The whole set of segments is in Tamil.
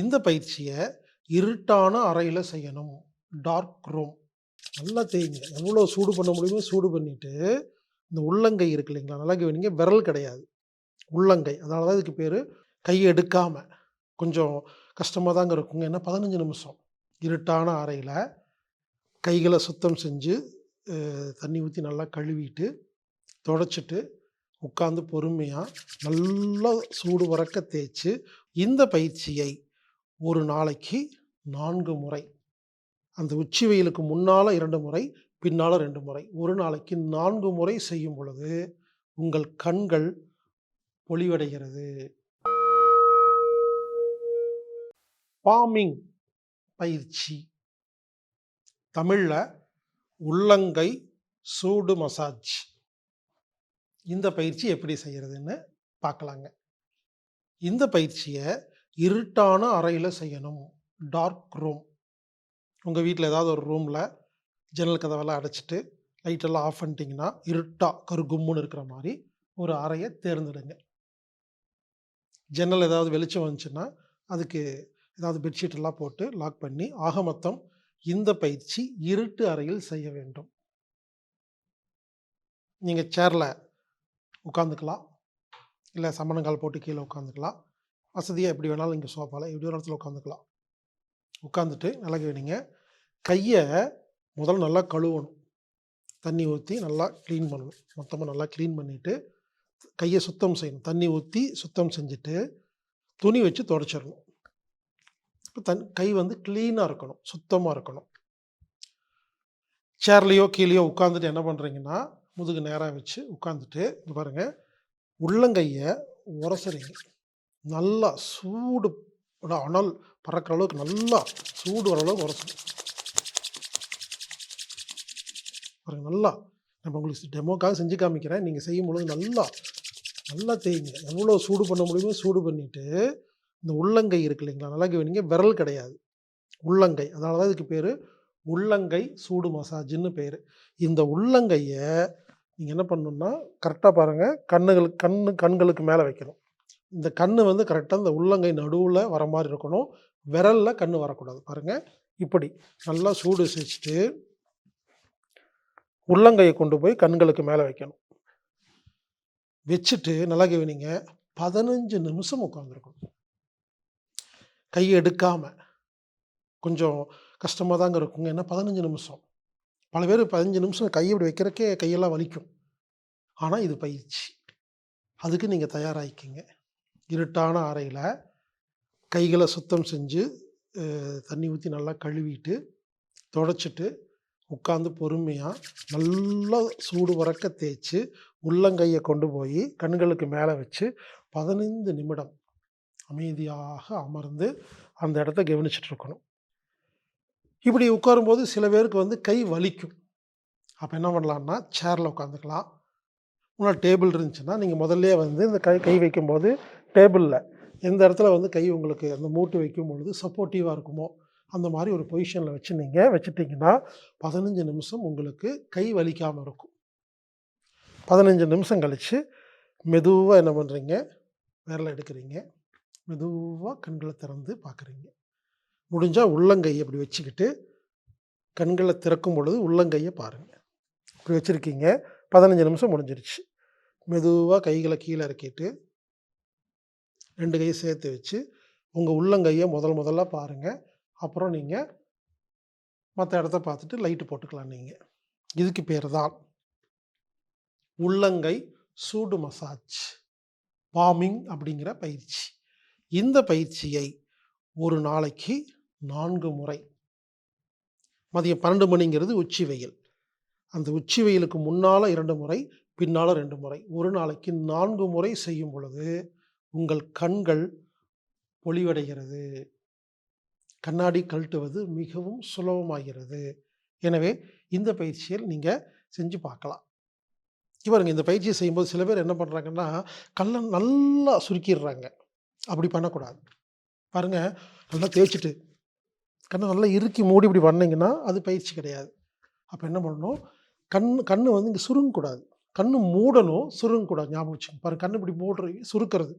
இந்த பயிற்சியை இருட்டான அறையில் செய்யணும். டார்க் ரூம் நல்லா தேய்ங்க எவ்வளோ சூடு பண்ண முடியுமோ சூடு பண்ணிவிட்டு இந்த உள்ளங்கை இருக்கு இல்லைங்களா? நல்லா கவனிங்க. விரல் கிடையாது. உள்ளங்கை. அதனால தான் இதுக்கு பேர் கை எடுக்காமல் கொஞ்சம் கஷ்டமாக தாங்க இருக்குங்க. ஏன்னா பதினஞ்சு நிமிஷம். இருட்டான அறையில் கைகளை சுத்தம் செஞ்சு தண்ணி ஊற்றி நல்லா கழுவிட்டு தொடச்சிட்டு உட்காந்து பொறுமையாக நல்லா சூடு வரக்க தேய்ச்சி இந்த பயிற்சியை ஒரு நாளைக்கு நான்கு முறை. அந்த உச்சி வெயிலுக்கு முன்னால் இரண்டு முறை பின்னால் ரெண்டு முறை. ஒரு நாளைக்கு நான்கு முறை செய்யும் பொழுது உங்கள் கண்கள் பொலிவடைகிறது. பாமிங் பயிற்சி. தமிழில் உள்ளங்கை சூடு மசாஜ். இந்த பயிற்சி எப்படி செய்கிறதுன்னு பார்க்கலாங்க இந்த பயிற்சியை இருட்டான அறையில் செய்யணும். Dark room. உங்கள் வீட்டில் ஏதாவது ஒரு ரூமில் ஜன்னல் கதவெல்லாம் அடைச்சிட்டு லைட்டெல்லாம் ஆஃப் பண்ணிட்டீங்கன்னா இருட்டாக கருகும்முன்னு இருக்கிற மாதிரி ஒரு அறையை தேர்ந்தெடுங்க. ஜன்னல் ஏதாவது வெளிச்சம் வந்துச்சுன்னா அதுக்கு ஏதாவது பெட்ஷீட் எல்லாம் போட்டு லாக் பண்ணி ஆக மொத்தம் இந்த பயிற்சி இருட்டு அறையில் செய்ய வேண்டும். நீங்கள் சேரில் உட்காந்துக்கலாம் இல்லை சமணங்கால் போட்டு கீழே உட்காந்துக்கலாம் வசதியாக எப்படி வேணாலும் இங்கே சோஃபாவில் எப்படி ஒரு இடத்துல உட்காந்துக்கலாம். உட்காந்துட்டு நல்லா கவனிங்க கையை முதல்ல நல்லா கழுவணும். தண்ணி ஊற்றி நல்லா க்ளீன் பண்ணணும். மொத்தமாக நல்லா க்ளீன் பண்ணிவிட்டு கையை சுத்தம் செய்யணும். தண்ணி ஊற்றி சுத்தம் செஞ்சுட்டு துணி வச்சு துடைச்சிடணும் இப்போ தன் கை வந்து க்ளீனாக இருக்கணும். சுத்தமாக இருக்கணும். சேர்லேயோ கீழேயோ உட்காந்துட்டு என்ன பண்ணுறீங்கன்னா முதுகு நேராக வச்சு உட்காந்துட்டு இங்கே பாருங்கள் உள்ளங்கையை உரசுறீங்க. நல்லா சூடு அனல் பறக்கிற அளவுக்கு நல்லா சூடு வர அளவுக்கு உரசணும் பாருங்கள் நல்லா நம்ம உங்களுக்கு டெமோக்காக செஞ்சு காமிக்கிறேன். நீங்கள் செய்யும் பொழுது நல்லா நல்லா தேய்ங்க. எவ்வளோ சூடு பண்ண முடியுமோ சூடு பண்ணிவிட்டு இந்த உள்ளங்கை இருக்கு இல்லைங்களா? நல்லா கவனிங்க விரல் கிடையாது. உள்ளங்கை அதனால தான் இதுக்கு பேர் உள்ளங்கை சூடு மசாஜ்னு பேர். இந்த உள்ளங்கையை நீங்கள் என்ன பண்ணணும்னா கரெக்டாக பாருங்கள் கண்ணுகளுக்கு கண்ணு கண்களுக்கு மேலே வைக்கணும். இந்த கண்ணு வந்து கரெக்டாக இந்த உள்ளங்கை நடுவில் வர மாதிரி இருக்கணும். விரலில் கண்ணு வரக்கூடாது. பாருங்கள் இப்படி நல்லா சூடு செஞ்சுட்டு உள்ளங்கையை கொண்டு போய் கண்களுக்கு மேலே வைக்கணும். வச்சுட்டு நல்லா கவனிங்க. பதினஞ்சு நிமிஷம் உட்காந்துருக்கணும் கை எடுக்காமல் கொஞ்சம் கஷ்டமாக தாங்க இருக்குங்க. ஏன்னா பதினஞ்சு நிமிஷம். பல பேர் பதினஞ்சு நிமிஷம் கை இப்படி வைக்கிறக்கே கையெல்லாம் வலிக்கும். ஆனால் இது பயிற்சி. அதுக்கு நீங்கள் தயாராகிக்கிங்க இருட்டான அறையில் கைகளை சுத்தம் செஞ்சு தண்ணி ஊற்றி நல்லா கழுவிட்டு தொடச்சிட்டு உட்காந்து பொறுமையாக நல்லா சூடு வரக்க தேய்ச்சி உள்ளங்கையை கொண்டு போய் கண்களுக்கு மேலே வச்சு பதினைந்து நிமிடம் அமைதியாக அமர்ந்து அந்த இடத்த கவனிச்சிட்டு இருக்கணும் இப்படி உட்காரும்போது சில பேருக்கு வந்து கை வலிக்கும். அப்போ என்ன பண்ணலான்னா சேரில் உட்காந்துக்கலாம். முன்னாடி டேபிள் இருந்துச்சுன்னா நீங்கள் முதல்ல வந்து இந்த கை கை வைக்கும்போது டேபிளில். எந்த இடத்துல வந்து கை உங்களுக்கு அந்த மூட்டு வைக்கும் பொழுது சப்போர்ட்டிவாக இருக்குமோ அந்த மாதிரி ஒரு பொசிஷனில் வச்சு நீங்கள் வச்சுட்டிங்கன்னா பதினஞ்சு நிமிஷம் உங்களுக்கு கை வலிக்காமல் இருக்கும். பதினஞ்சு நிமிஷம் கழித்து மெதுவாக என்ன பண்ணுறீங்க விரல எடுக்கிறீங்க. மெதுவாக கண்களை திறந்து பார்க்குறீங்க. முடிஞ்சால் உள்ளங்கையை இப்படி வச்சுக்கிட்டு கண்களை திறக்கும் பொழுது உள்ளங்கையை பாருங்கள் இப்படி வச்சுருக்கீங்க. பதினஞ்சு நிமிஷம் முடிஞ்சிருச்சு. மெதுவாக கைகளை கீழே இறக்கிட்டு ரெண்டு கையை சேர்த்து வச்சு உங்கள் உள்ளங்கையை முதல் முதல்ல பாருங்கள் அப்புறம் நீங்கள் மற்ற இடத்த பார்த்துட்டு லைட்டு போட்டுக்கலாம் நீங்கள் இதுக்கு பேர் தான் உள்ளங்கை சூடு மசாஜ் பாமிங் அப்படிங்கிற பயிற்சி. இந்த பயிற்சியை ஒரு நாளைக்கு நான்கு முறை. மதியம் பன்னெண்டு மணிங்கிறது உச்சி வெயில். அந்த உச்சி வெயிலுக்கு முன்னால் இரண்டு முறை பின்னால் ரெண்டு முறை. ஒரு நாளைக்கு நான்கு முறை செய்யும் பொழுது உங்கள் கண்கள் பொலிவடைகிறது. கண்ணாடி கழட்டுவது மிகவும் சுலபமாகிறது. எனவே இந்த பயிற்சியில் நீங்கள் செஞ்சு பார்க்கலாம். இவருங்க இந்த பயிற்சியை செய்யும்போது சில பேர் என்ன பண்ணுறாங்கன்னா கல்லை நல்லா சுருக்கிடுறாங்க. அப்படி பண்ணக்கூடாது. பாருங்கள் நல்லா தேய்ச்சிட்டு கண்ணை நல்லா இறுக்கி மூடி இப்படி பண்ணிங்கன்னா அது பயிற்சி கிடையாது. அப்போ என்ன பண்ணணும்? கண் கண் வந்து இங்கே சுருங்கக்கூடாது. கண்ணு மூடணும் சுருங்கக்கூடாது. ஞாபகம் வச்சுக்கோங்க. பாருங்கள் கண் இப்படி மூடுற சுருக்கிறது.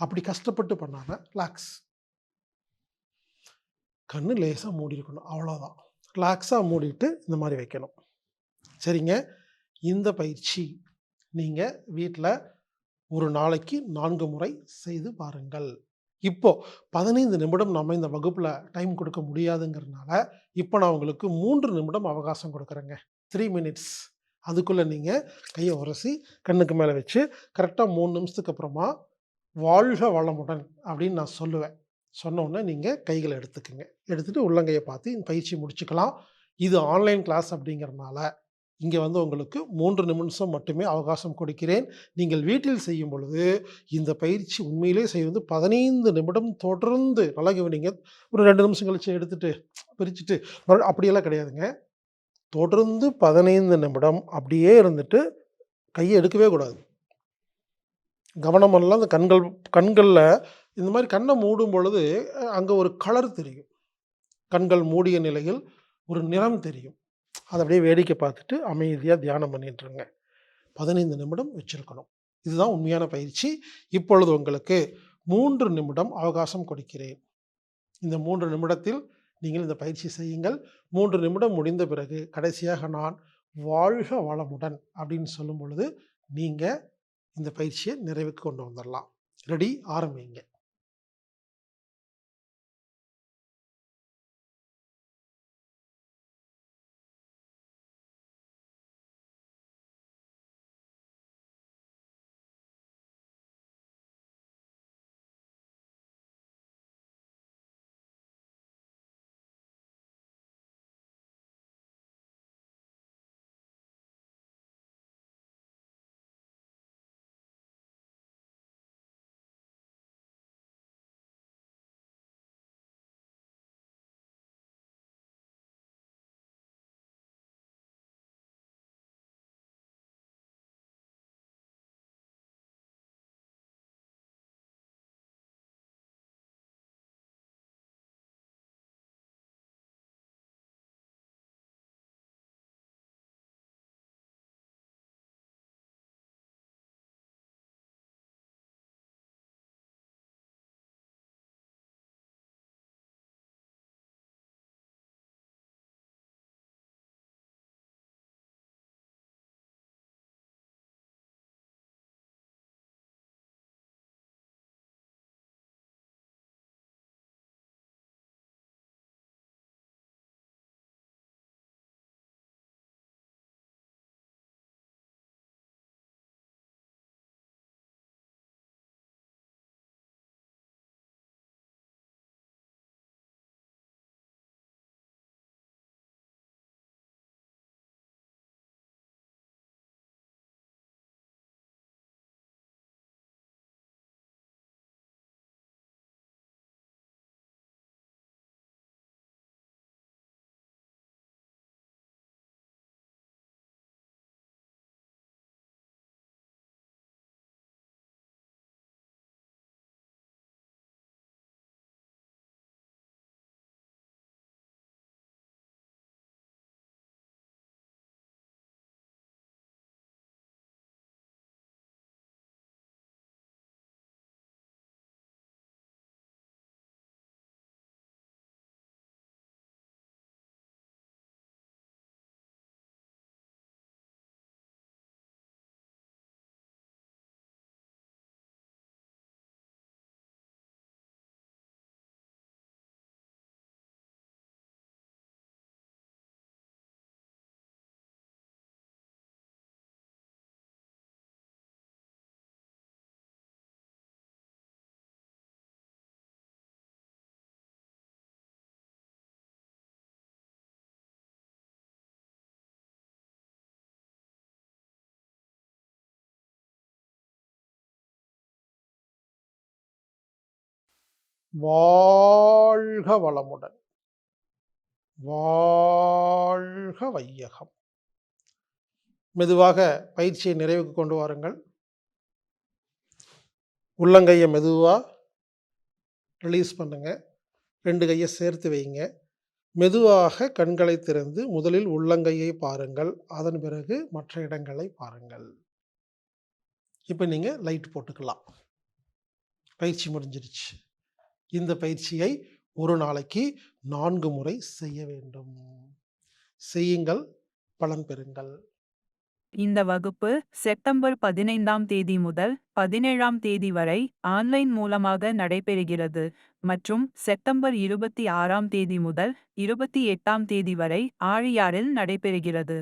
அப்படி கஷ்டப்பட்டு பண்ணாமல் ரிலாக்ஸ் கண்ணு லேசாக மூடி இருக்கணும் அவ்வளோதான் ரிலாக்ஸாக மூடிட்டு இந்த மாதிரி வைக்கணும். சரிங்க? இந்த பயிற்சி நீங்கள் வீட்டில் ஒரு நாளைக்கு நான்கு முறை செய்து பாருங்கள். இப்போது பதினைந்து நிமிடம் நம்ம இந்த வகுப்பில் டைம் கொடுக்க முடியாதுங்கிறதுனால இப்போ நான் உங்களுக்கு மூன்று நிமிடம் அவகாசம் கொடுக்குறேங்க. த்ரீ மினிட்ஸ் அதுக்குள்ளே நீங்கள் கையை உரசி கண்ணுக்கு மேலே வச்சு கரெக்டாக மூணு நிமிஷத்துக்கு அப்புறமா வாழ்க வளமுடன் அப்படின்னு நான் சொல்லுவேன். சொன்னோன்னே நீங்கள் கைகளை எடுத்துக்கோங்க. எடுத்துகிட்டு உள்ளங்கையை பார்த்து இந்த பயிற்சி முடிச்சுக்கலாம். இது ஆன்லைன் கிளாஸ் அப்படிங்கிறனால இங்கே வந்து உங்களுக்கு மூன்று நிமிஷம் மட்டுமே அவகாசம் கொடுக்கிறேன். நீங்கள் வீட்டில் செய்யும் பொழுது இந்த பயிற்சி உண்மையிலே செய்வது பதினைந்து நிமிடம் தொடர்ந்து நல்லா கவனிங்க ஒரு ரெண்டு நிமிஷம் கழிச்சு எடுத்துட்டு பிரிச்சுட்டு மறுபடியும் அப்படியெல்லாம் கிடையாதுங்க. தொடர்ந்து பதினைந்து நிமிடம் அப்படியே இருந்துட்டு கையை எடுக்கவே கூடாது. கவனமெல்லாம் அந்த கண்கள் கண்களில் இந்த மாதிரி கண்ணை மூடும் பொழுது அங்கே ஒரு கலர் தெரியும். கண்கள் மூடிய நிலையில் ஒரு நிறம் தெரியும். அதை அப்படியே வேடிக்கை பார்த்துட்டு அமைதியாக தியானம் பண்ணிட்டுருங்க. பதினைந்து நிமிடம் வச்சிருக்கணும். இதுதான் உண்மையான பயிற்சி. இப்பொழுது உங்களுக்கு மூன்று நிமிடம் அவகாசம் கொடுக்கிறேன். இந்த மூன்று நிமிடத்தில் நீங்கள் இந்த பயிற்சி செய்யுங்கள். மூன்று நிமிடம் முடிந்த பிறகு கடைசியாக நான் வாழ்க வளமுடன் அப்படின்னு சொல்லும் பொழுது நீங்கள் இந்த பயிற்சியை நிறைவுக்கு கொண்டு வந்துடலாம் ரெடி? ஆரம்பிங்க. வாழ்க வளமுடன். வாழ்க வையகம். மெதுவாக பயிற்சியை நிறைவுக்கு கொண்டு வாருங்கள். உள்ளங்கையை மெதுவாக ரிலீஸ் பண்ணுங்க. ரெண்டு கையை சேர்த்து வைங்க. மெதுவாக கண்களை திறந்து முதலில் உள்ளங்கையை பாருங்கள். அதன் பிறகு மற்ற இடங்களை பாருங்கள். இப்போ நீங்கள் லைட் போட்டுக்கலாம். பயிற்சி முடிஞ்சிருச்சு. இந்த பயிற்சியை ஒரு நாளைக்கு நான்கு முறை செய்ய வேண்டும். செய்யுங்கள், பலன் பெறுங்கள். இந்த வகுப்பு செப்டம்பர் 15ஆம் தேதி முதல் 17ஆம் தேதி வரை ஆன்லைன் மூலமாக நடைபெறுகிறது மற்றும் செப்டம்பர் 26ஆம் தேதி முதல் 28ஆம் தேதி வரை ஆழியாறில் நடைபெறுகிறது.